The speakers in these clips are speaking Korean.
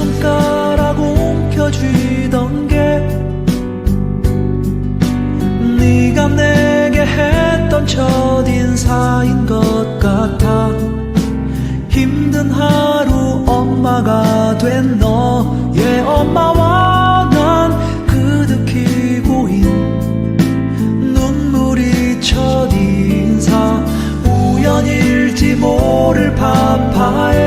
손가락 움켜쥐던 게 네가 내게 했던 첫인사인 것 같아. 힘든 하루 엄마가 된 너의 엄마와 난 그득히고 인 눈물이 첫인사. 우연일지 모를 파파야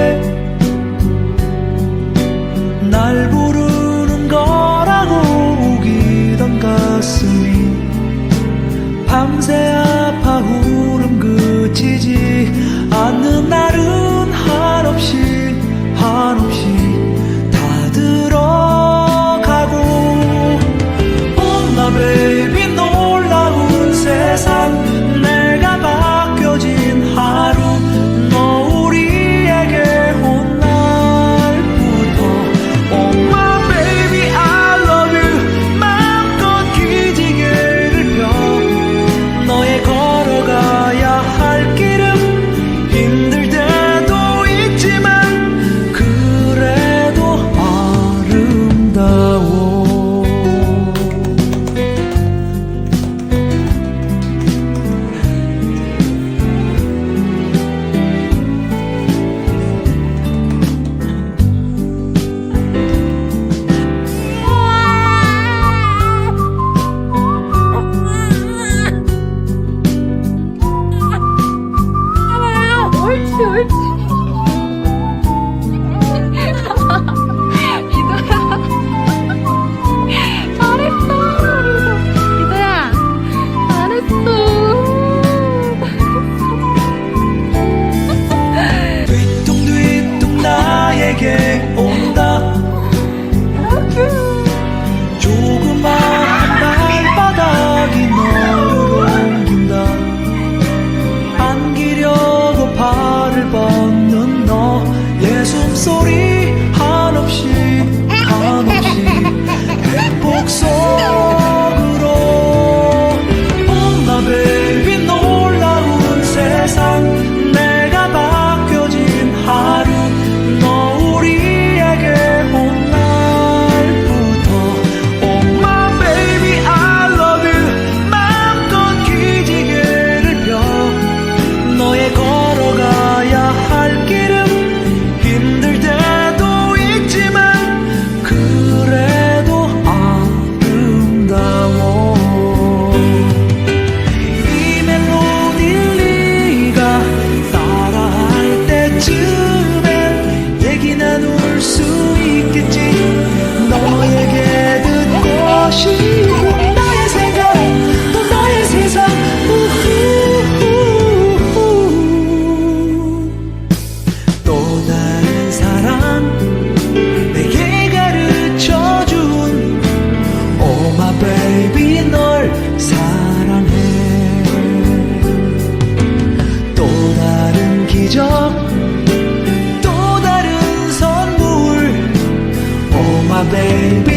baby.